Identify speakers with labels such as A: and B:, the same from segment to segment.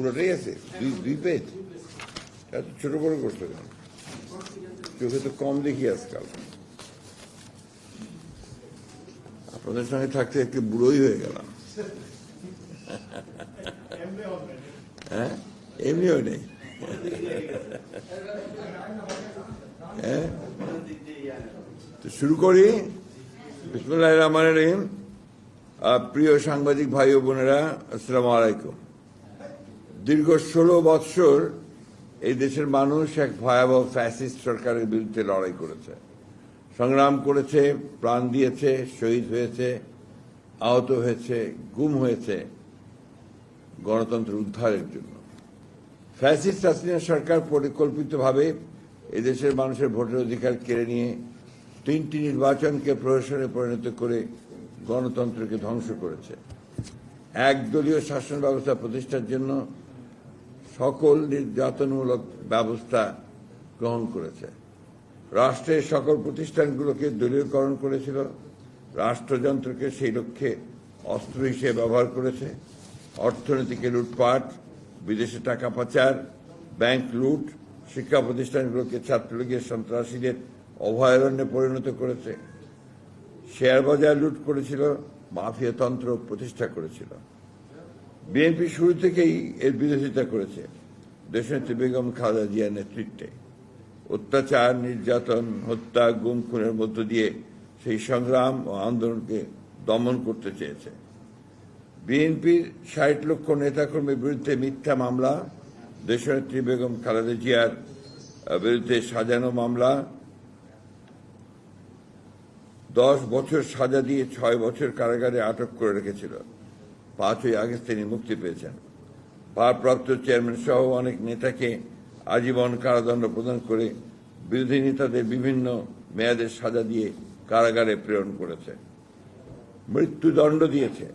A: পুরোটাই আছে, দুই দুই পেজ এত ছোট বড় করছ কেন? চোখে তো কম দেখি আজকাল। আপনাদের সঙ্গে থাকতে একটু বুড়োই হয়ে গেলাম। হ্যাঁ? এমনিও নেই? হ্যাঁ? তো শুরু করি। বিসমুল্লাহ রহমান রহিম। প্রিয় সাংবাদিক ভাই ও বোনেরা, আসসালামু আলাইকুম। দীর্ঘ ষোলো বৎসর এই দেশের মানুষ এক ভয়াবহ ফ্যাসিস্ট সরকারের বিরুদ্ধে লড়াই করেছে। সংগ্রাম করেছে, প্রাণ দিয়েছে, শহীদ হয়েছে, আহত হয়েছে, গুম হয়েছে গণতন্ত্র উদ্ধারের জন্য। ফ্যাসিস্ট হাসিনা সরকার পরিকল্পিতভাবে এদেশের মানুষের ভোটের অধিকার কেড়ে নিয়ে তিনটি নির্বাচনকে প্রহসনে পরিণত করে গণতন্ত্রকে ধ্বংস করেছে। একদলীয় শাসন ব্যবস্থা প্রতিষ্ঠার জন্য সকল নির্যাতনমূলক ব্যবস্থা গ্রহণ করেছে। রাষ্ট্রের সকল প্রতিষ্ঠানগুলোকে দলীয়করণ করেছিল। রাষ্ট্রযন্ত্রকে সেই লক্ষ্যে অস্ত্র হিসেবে ব্যবহার করেছে। অর্থনীতিকে লুটপাট, বিদেশে টাকা পাচার, ব্যাংক লুট, শিক্ষা প্রতিষ্ঠানগুলোকে ছাত্রলীগের সন্ত্রাসীদের অভয়ারণ্যে পরিণত করেছে। শেয়ার বাজার লুট করেছিল মাফিয়াতন্ত্র প্রতিষ্ঠা করেছিল। বিএনপি শুরু থেকেই এর বিরোধিতা করেছে। দেশনেত্রী বেগম খালেদা জিয়ার নেতৃত্বে। অত্যাচার, নির্যাতন, হত্যা, গুম, খুনের মধ্য দিয়ে সেই সংগ্রাম ও আন্দোলনকে দমন করতে চেয়েছে। বিএনপির ষাট লক্ষ নেতাকর্মীর বিরুদ্ধে মিথ্যা মামলা, দেশনেত্রী বেগম খালেদা জিয়ার বিরুদ্ধে সাজানো মামলা, দশ বছর সাজা দিয়ে ছয় বছর কারাগারে আটক করে রেখেছিল। পাঁচই আগস্ট তিনি মুক্তি পেয়েছেন। ভারপ্রাপ্ত চেয়ারম্যান সহ অনেক নেতাকে আজীবন কারাদণ্ড প্রদান করে বিরোধী নেতাদের বিভিন্ন মেয়াদের সাজা দিয়ে কারাগারে প্রেরণ করেছে। মৃত্যুদণ্ড দিয়েছে।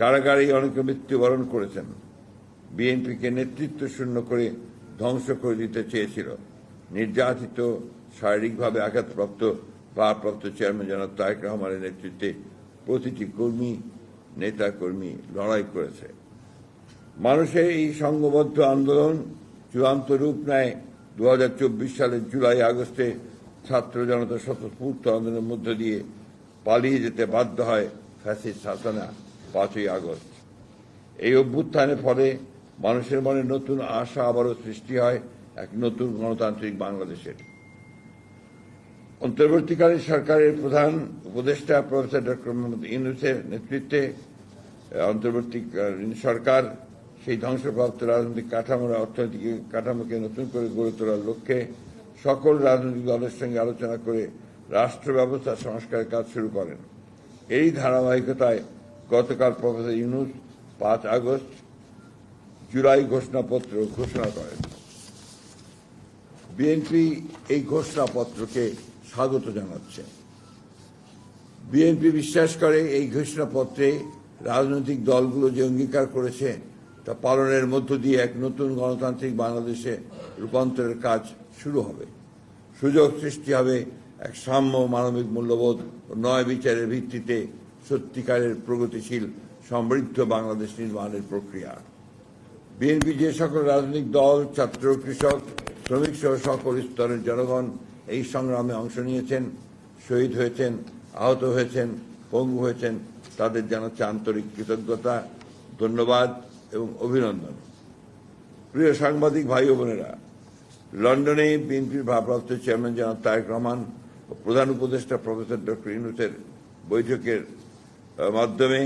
A: কারাগারেই অনেকে মৃত্যুবরণ করেছেন। বিএনপিকে নেতৃত্ব শূন্য করে ধ্বংস করে দিতে চেয়েছিল। নির্যাতিত, শারীরিকভাবে আঘাতপ্রাপ্ত ভারপ্রাপ্ত চেয়ারম্যান জনাব তারেক রহমানের নেতৃত্বে প্রতিটি কর্মী নেতা কর্মী লড়াই করেছে। মানুষের এই সংঘবদ্ধ আন্দোলন চূড়ান্ত রূপ নেয় দু হাজার চব্বিশ সালের জুলাই আগস্টে ছাত্র জনতা স্বতঃস্ফূর্ত আন্দোলনের মধ্য দিয়ে পালিয়ে যেতে বাধ্য হয় ফ্যাসিস্ট শাসনা পাঁচই আগস্ট। এই অভ্যুত্থানের ফলে মানুষের মনে নতুন আশা আবারও সৃষ্টি হয় এক নতুন গণতান্ত্রিক বাংলাদেশের। অন্তর্বর্তীকালীন সরকারের প্রধান উপদেষ্টা প্রফেসর ডক্টর মোহাম্মদ ইউনুসের নেতৃত্বে অন্তর্বর্তীকালীন সরকার সেই ধ্বংসপ্রাপ্ত রাজনৈতিক কাঠামোর অর্থনৈতিক কাঠামোকে নতুন করে গড়ে তোলার লক্ষ্যে সকল রাজনৈতিক দলের সঙ্গে আলোচনা করে রাষ্ট্র ব্যবস্থা সংস্কারের কাজ শুরু করেন। এই ধারাবাহিকতায় গতকাল প্রফেসর ইউনুস পাঁচ আগস্ট জুলাই ঘোষণাপত্র ঘোষণা করেন। বিএনপি এই ঘোষণাপত্রকে স্বাগত জানাচ্ছে। বিএনপি বিশ্বাস করে এই ঘোষণাপত্রে রাজনৈতিক দলগুলো যে অঙ্গীকার করেছে, তা পালনের মধ্য দিয়ে এক নতুন গণতান্ত্রিক বাংলাদেশে রূপান্তরের কাজ শুরু হবে। সুযোগ সৃষ্টি হবে এক সাম্য মানবিক মূল্যবোধ ও নয় বিচারের ভিত্তিতে সত্যিকারের প্রগতিশীল, সমৃদ্ধ বাংলাদেশ নির্মাণের প্রক্রিয়া। বিএনপি যে সকল রাজনৈতিক দল, ছাত্র, কৃষক শ্রমিক সহ সকল স্তরের জনগণ এই সংগ্রামে অংশ নিয়েছেন, শহীদ হয়েছেন, আহত হয়েছেন, পঙ্গু হয়েছেন, তাদের জানাচ্ছে আন্তরিক কৃতজ্ঞতা, ধন্যবাদ এবং অভিনন্দন। প্রিয় সাংবাদিক ভাই ও বোনেরা, লন্ডনে বিএনপির ভারপ্রাপ্ত চেয়ারম্যান জনাব তারেক রহমান ও প্রধান উপদেষ্টা প্রফেসর ডক্টর ইউনুসের বৈঠকের মাধ্যমে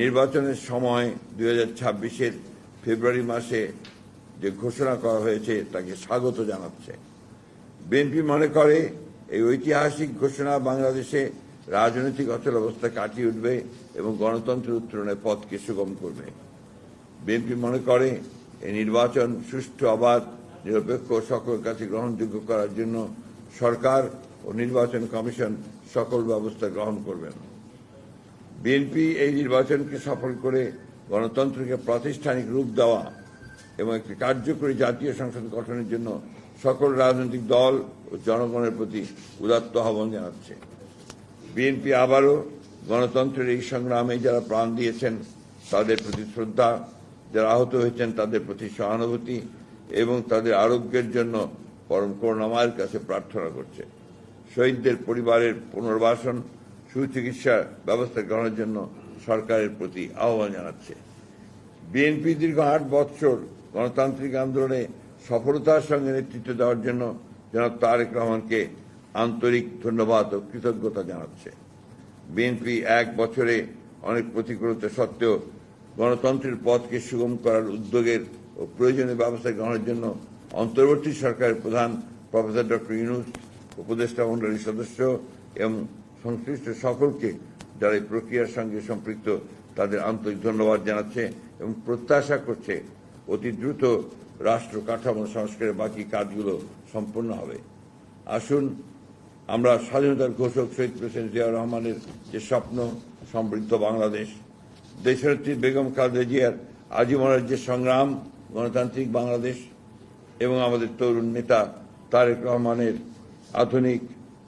A: নির্বাচনের সময় দুই হাজার ফেব্রুয়ারি মাসে যে ঘোষণা করা হয়েছে তাকে স্বাগত জানাচ্ছে। বিএনপি মনে করে এই ঐতিহাসিক ঘোষণা বাংলাদেশে রাজনৈতিক অচল অবস্থা কাটিয়ে উঠবে এবং গণতন্ত্রের উত্তরণের পথকে সুগম করবে। বিএনপি মনে করে এই নির্বাচন সুষ্ঠু, অবাধ, নিরপেক্ষ ও সকল কাছে গ্রহণযোগ্য করার জন্য সরকার ও নির্বাচন কমিশন সকল ব্যবস্থা গ্রহণ করবেন। বিএনপি এই নির্বাচনকে সফল করে গণতন্ত্রকে প্রাতিষ্ঠানিক রূপ দেওয়া এবং একটি কার্যকরী জাতীয় সংসদ গঠনের জন্য সকল রাজনৈতিক দল ও জনগণের প্রতি উদাত্ত আহ্বান জানাচ্ছে। বিএনপি আবারও গণতন্ত্রের এই সংগ্রামে যারা প্রাণ দিয়েছেন, তাদের প্রতি শ্রদ্ধা, যারা আহত হয়েছেন, তাদের প্রতি সহানুভূতি এবং তাদের আরোগ্যের জন্য পরম করুণাময়ের কাছে প্রার্থনা করছে। শহীদদের পরিবারের পুনর্বাসন, সুচিকিৎসা ব্যবস্থা গ্রহণের জন্য সরকারের প্রতি আহ্বান জানাচ্ছে। বিএনপি দীর্ঘ আট বৎসর গণতান্ত্রিক আন্দোলনে সফলতার সঙ্গে নেতৃত্ব দেওয়ার জন্য জনাব তারেক রহমানকে আন্তরিক ধন্যবাদ ও কৃতজ্ঞতা জানাচ্ছে। বিএনপি এক বছরে অনেক প্রতিকূলতা সত্ত্বেও গণতন্ত্রের পথকে সুগম করার উদ্যোগের ও প্রয়োজনীয় ব্যবস্থা গ্রহণের জন্য অন্তর্বর্তী সরকারের প্রধান প্রফেসর ডক্টর ইউনুস, উপদেষ্টা মণ্ডলীর সদস্য এবং সংশ্লিষ্ট সকলকে যারা এই প্রক্রিয়ার সঙ্গে সম্পৃক্ত তাদের আন্তরিক ধন্যবাদ জানাচ্ছে এবং প্রত্যাশা করছে অতি দ্রুত রাষ্ট্র কাঠামো সংস্কারের বাকি কাজগুলো সম্পন্ন হবে। আসুন, আমরা স্বাধীনতার ঘোষক শহীদ প্রেসিডেন্ট জিয়াউর রহমানের যে স্বপ্ন, সমৃদ্ধ বাংলাদেশ, দেশনেত্রী বেগম খালেদা জিয়ার আজীবনের যে সংগ্রাম, গণতান্ত্রিক বাংলাদেশ এবং আমাদের তরুণ নেতা তারেক রহমানের আধুনিক,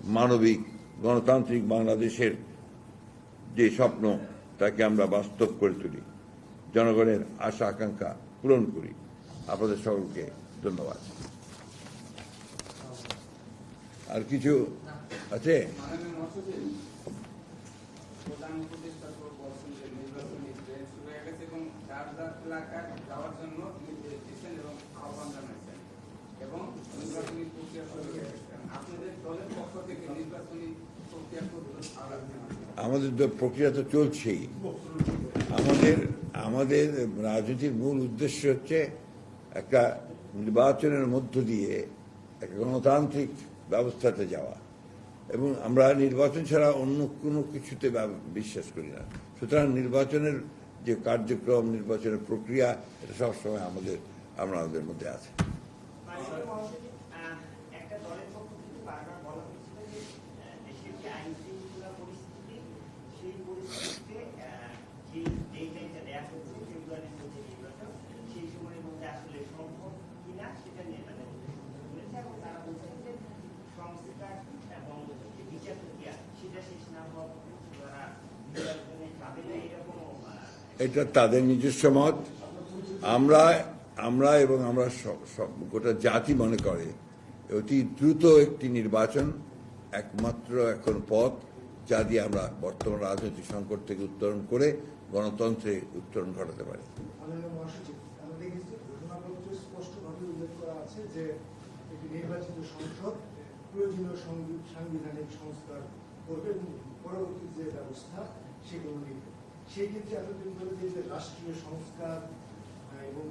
A: মানবিক, গণতান্ত্রিক বাংলাদেশের যে স্বপ্ন, তাকে আমরা বাস্তব করে তুলি। জনগণের আশা, আকাঙ্ক্ষা পূরণ করি। আপনাদের সকলকে ধন্যবাদ। আর কিছু আছে?
B: এবং নির্বাচনী প্রক্রিয়া আপনাদের দলের পক্ষ থেকে নির্বাচনী প্রক্রিয়া
A: আমাদের প্রক্রিয়া তো চলছেই। আমাদের আমাদের রাজনীতির মূল উদ্দেশ্য হচ্ছে একটা নির্বাচনের মধ্য দিয়ে একটা গণতান্ত্রিক ব্যবস্থাতে যাওয়া। এবং আমরা নির্বাচন ছাড়া অন্য কোনো কিছুতে বিশ্বাস করি না। সুতরাং নির্বাচনের যে কার্যক্রম, নির্বাচনের প্রক্রিয়া, এটা সবসময় আমাদের আমাদের মধ্যে আছে
C: মাননীয় মহাসচিব, আহ, একটা দলের পক্ষ থেকে বারবার বলা হয়েছিল যে আহ, দেশের যে আইন শৃঙ্খলা পরিস্থিতি সেই পরিস্থিতিতে আহ, যে ডেটলাইনটা দেওয়া হচ্ছে ফেব্রুয়ারির মধ্যে নির্বাচন সেই সময়ের মধ্যে আসলে সম্ভব কিনা সেটা নিয়ে তাদের বলেছে এবং তারা বলছেন যে সংস্কার এবং যে বিচার প্রক্রিয়া সেটা শেষ না হওয়া পর্যন্ত তারা নির্বাচনে যাবে না এরকম
A: এটা তাদের নিজস্ব মত। আমরা আমরা এবং আমরা গোটা জাতি মনে করে অতি দ্রুত একটি নির্বাচন, একমাত্র এখন পথ, যা দিয়ে আমরা বর্তমান রাজনৈতিক সংকট থেকে উত্তরণ করে গণতন্ত্রে উত্তরণ ঘটাতে পারি।
D: সংস্কার করবে পরবর্তী যে ব্যবস্থা, সেগুলো সেই ক্ষেত্রে এতদিন ধরে যে যে রাষ্ট্রীয় সংস্কার এবং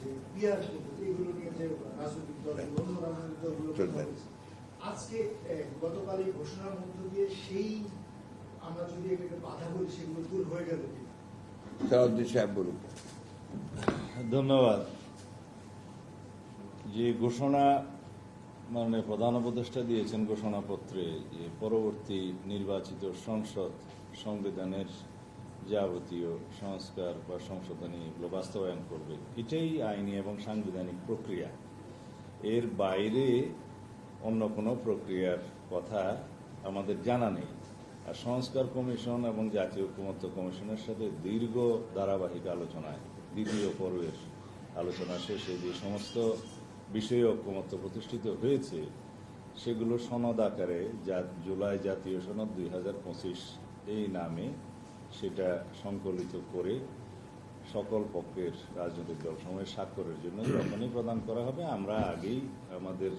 D: যে পিয়ার এগুলো নিয়ে যে রাজনৈতিক দলগুলো অন্য রাজনৈতিক দলগুলো। আজকে আহ, গতকাল এই ঘোষণার মধ্য দিয়ে সেই আমরা যদি এটাকে বাধা বলি সেগুলো দূর হয়ে গেল
E: ধন্যবাদ। যে ঘোষণা মানে প্রধান উপদেষ্টা দিয়েছেন ঘোষণাপত্রে যে পরবর্তী নির্বাচিত সংসদ সংবিধানের যাবতীয় সংস্কার বা সংশোধনী এগুলো বাস্তবায়ন করবে। এটাই আইনি এবং সাংবিধানিক প্রক্রিয়া। এর বাইরে অন্য কোনো প্রক্রিয়ার কথা আমাদের জানা নেই। আর সংস্কার কমিশন এবং জাতীয় ঐক্যমত্য কমিশনের সাথে দীর্ঘ ধারাবাহিক আলোচনায়, দ্বিতীয় পর্বের আলোচনা শেষে যে সমস্ত বিষয়ে ঐক্যমত্য প্রতিষ্ঠিত হয়েছে, সেগুলো সনদ আকারে যা জুলাই জাতীয় সনদ দুই হাজার পঁচিশ এই নামে সেটা সংকলিত করে সকল পক্ষের রাজনৈতিক দল সময়ের স্বাক্ষরের জন্য যখনই প্রদান করা হবে, আমরা আগেই আমাদের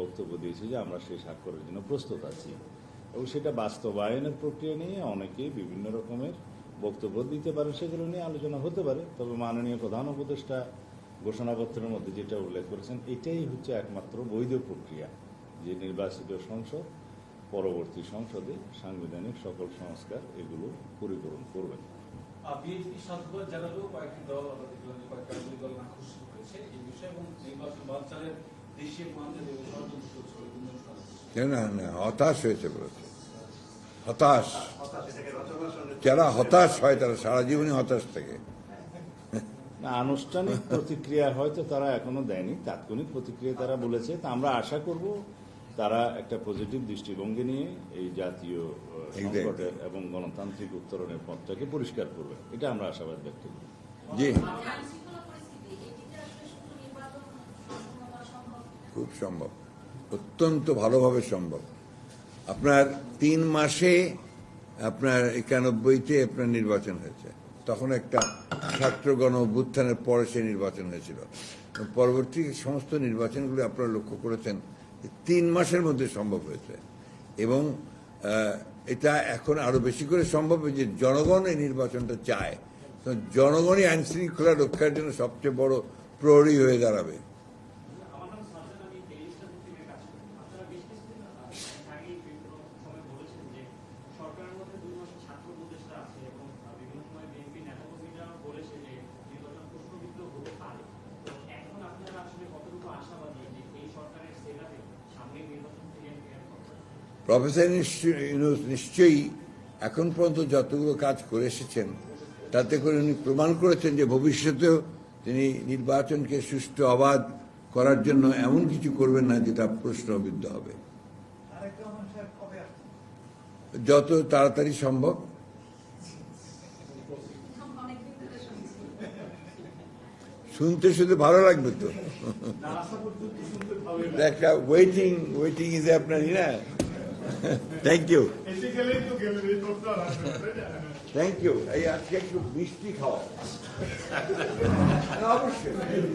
E: বক্তব্য দিয়েছি যে আমরা সেই স্বাক্ষরের জন্য প্রস্তুত আছি। এবং সেটা বাস্তবায়নের প্রক্রিয়া নিয়ে অনেকেই বিভিন্ন রকমের বক্তব্য দিতে পারে সেগুলো নিয়ে আলোচনা হতে পারে। তবে মাননীয় প্রধান উপদেষ্টা ঘোষণাপত্রের মধ্যে যেটা উল্লেখ করেছেন, এটাই হচ্ছে একমাত্র বৈধ প্রক্রিয়া যে নির্বাচিত সংসদ পরবর্তী সংসদে সাংবিধানিক সকল সংস্কার এগুলো পরিপূরণ করবেন।
F: বিএনপি সাধুবাদ জানালেও কয়েকটি দল আমরা দেখলাম যে কয়েকটি রাজনৈতিক দল নাখোশ করেছে এই বিষয়ে এবং নির্বাচন বাঞ্চালের দেশীয় মানুষের এবং ষড়যন্ত্র চলছে বলে গুঞ্জন শোনা যাচ্ছে।
A: না না হতাশ হয়েছে বলেছে। হতাশ। যারা হতাশ হয় তারা সারা জীবনই হতাশ থাকে।
E: না আনুষ্ঠানিক প্রতিক্রিয়া হয়তো তারা এখনও দেয়নি তাৎক্ষণিক প্রতিক্রিয়া তারা বলেছে তা আমরা আশা করব তারা একটা পজিটিভ দৃষ্টিভঙ্গি নিয়ে এই জাতীয়. সংকটের এবং গণতান্ত্রিক উত্তরণের পথটাকে পরিষ্কার করবে। এটা আমরা আশাবাদ ব্যক্ত করি।
A: জি। খুব সম্ভব। অত্যন্ত ভালোভাবে সম্ভব। আপনার তিন মাসে আপনার একানব্বইতে আপনার নির্বাচন হয়েছে। তখন একটা ছাত্র গণ অভ্যুত্থানের পরে সে নির্বাচন হয়েছিল। পরবর্তী সমস্ত নির্বাচনগুলো আপনারা লক্ষ্য করেছেন। তিন মাসের মধ্যে সম্ভব হয়েছে। এবং এটা এখন আরও বেশি করে সম্ভব যে জনগণ এই নির্বাচনটা চায়। জনগণই আইনশৃঙ্খলা রক্ষার জন্য সবচেয়ে বড় প্রহরী হয়ে দাঁড়াবে
C: আমার নাম সাজ্জাদ আমি টেলিভিশন টিমে কাজ করি আপনারা বেশ কিছুদিন আহ, আগেই বিভিন্ন সময় বলেছেন যে সরকারের মধ্যে দুই মাসে ছাত্র উপদেষ্টা আছে এবং আহ, বিভিন্ন সময় বিএনপি নেতাকর্মীরা বলেছে যে নির্বাচন প্রশ্নবিদ্ধ হতে পারে তো এখন আপনারা আসলে কতটুকু আশাবাদী যে এই সরকারের সেরাতে সামনের নির্বাচন থেকে
A: প্রফেসর ইউনূস নিশ্চয়ই এখন পর্যন্ত যতগুলো কাজ করে এসেছেন তাতে করে উনি প্রমাণ করেছেন যে ভবিষ্যতেও তিনি নির্বাচনকে সুষ্ঠু অবাধ করার জন্য এমন কিছু করবেন না যেটা প্রশ্নবিদ্ধ হবে। যত তাড়াতাড়ি সম্ভব। শুনতে শুধু ভালো লাগবে তো। একটা ওয়েটিং ওয়েটিং ইজ আপনার না। থ্যাংক ইউ থ্যাংক ইউ এই আজকে একটু মিষ্টি খাওয়া অবশ্যই